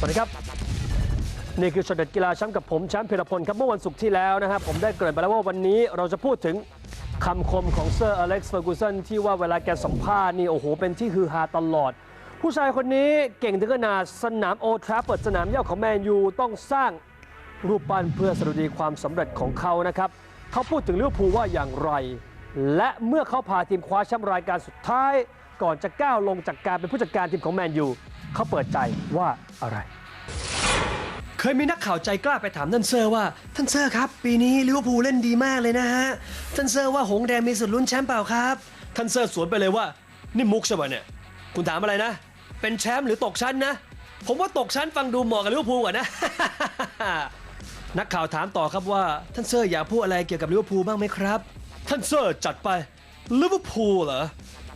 สวัสดีครับ นี่คือช็อตเด็ดกีฬาแชมป์กับผมแชมป์เพลพลครับเมื่อวันศุกร์ที่แล้วนะครับผมได้เกริ่นไปแล้วว่าวันนี้เราจะพูดถึงคำคมของเซอร์อเล็กซ์เฟอร์กูสันที่ว่าเวลาแกสัมภาษณ์นี่โอ้โหเป็นที่ฮือฮาตลอด ผู้ชายคนนี้เก่งถึงขนาดสนามโอทราฟเฟิร์ดสนามเย้าของแมนยูต้องสร้างรูปปั้นเพื่อสรุดีความสำเร็จของเขานะครับเขาพูดถึงลิเวอร์พูลว่าอย่างไร และเมื่อเขาพาทีมคว้าแชมป์รายการสุดท้าย ก่อนจะก้าวลงจากการเป็นผู้จัดการทีมของแมนยูเขาเปิดใจว่าอะไร เคยมีนักข่าวใจกล้าไปถามท่านเซอร์ว่า ท่านเซอร์ครับ ปีนี้ลิเวอร์พูลเล่นดีมากเลยนะฮะ ท่านเซอร์ว่าหงแดงมีสิทธิ์ลุ้นแชมป์เปล่าครับ ท่านเซอร์สวนไปเลยว่า นี่มุกใช่ไหมเนี่ย คุณถามอะไรนะ เป็นแชมป์หรือตกชั้นนะ ผมว่าตกชั้นฟังดูเหมาะกับลิเวอร์พูลกว่านะ นักข่าวถามต่อครับว่า ท่านเซอร์อยากพูดอะไรเกี่ยวกับลิเวอร์พูลบ้างไหมครับ ท่านเซอร์จัดไปลิเวอร์พูลเหรอ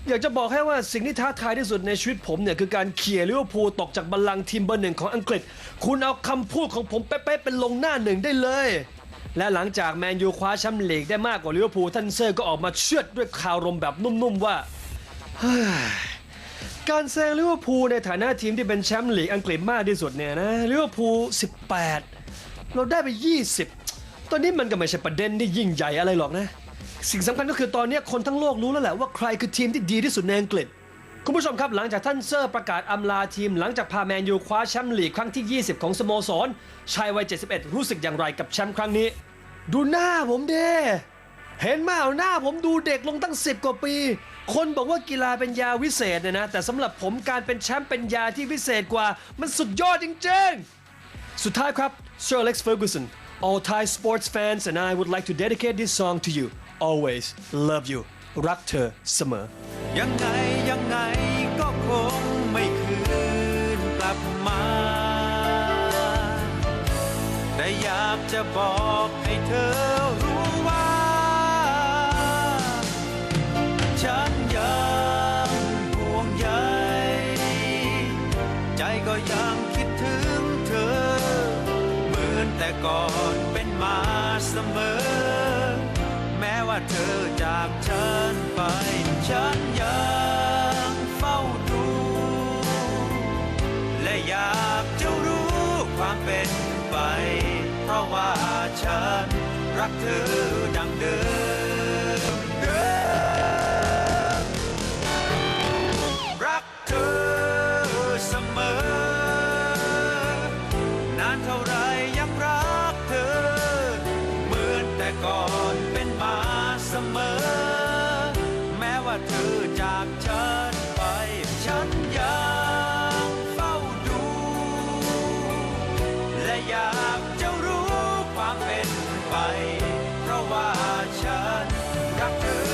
อยากจะบอกให้ว่าสิ่งที่ท้าทายที่สุดในชีวิตผมเนี่ย คือการเขี่ยลิเวอร์พูลตกจากบัลลังก์ทีมเบอร์หนึ่งของอังกฤษ คุณเอาคำพูดของผมเป๊ะๆเป็นลงหน้าหนึ่งได้เลย และหลังจากแมนยูคว้าแชมป์ลีกได้มากกว่าลิเวอร์พูลท่านเซอร์ก็ออกมาเชือดด้วยข่าวรมแบบนุ่มๆว่าการแซงลิเวอร์พูลในฐานะทีมที่เป็นแชมป์ลีกอังกฤษมากที่สุดเนี่ยนะลิเวอร์พูล18 เราได้ไป 20 ตอนนี้มันก็ไม่ใช่ประเด็นที่ยิ่งใหญ่อะไรหรอกนะ สิ่งสำคัญก็คือตอนนี้คนทั้งโลกรู้แล้วแหละว่าใครคือทีมที่ดีที่สุดในอังกฤษ คุณผู้ชมครับหลังจากท่านเซอร์ประกาศอำลาทีม หลังจากพาแมนยูคว้าแชมป์ลีกครั้งที่ 20 ของสโมสรชายวัย 71 รู้สึกอย่างไรกับแชมป์ครั้งนี้ ดูหน้าผมเด้เห็นมเอาหน้าผมดูเด็กลงตั้ง 10 กว่าปี คนบอกว่ากีฬาเป็นยาวิเศษเนี่ยนะ แต่สำหรับผมการเป็นแชมป์เป็นยาที่วิเศษกว่า มันสุดยอดจริงๆ สุดท้ายครับ Sir Alex Ferguson all Thai sports fans and I would like to dedicate this song to you always love you รักเธอเสมอ ยังไงยังไงก็คงไม่คืนกลับมา แต่อยากจะบอกให้เธอรู้ว่า ฉันยังห่วงใยใจก็ยังคิดถึงเธอ เหมือนแต่ก่อนเป็นมาเสมอแม้ว่า เธอจากฉันไป ฉันยังเฝ้าดู และอยากจะรู้ความเป็นไป เพราะว่าฉันรักเธอดังเดิมเดิมรักเธอเสมอนานเท่าไร ว่าฉันรักเธอ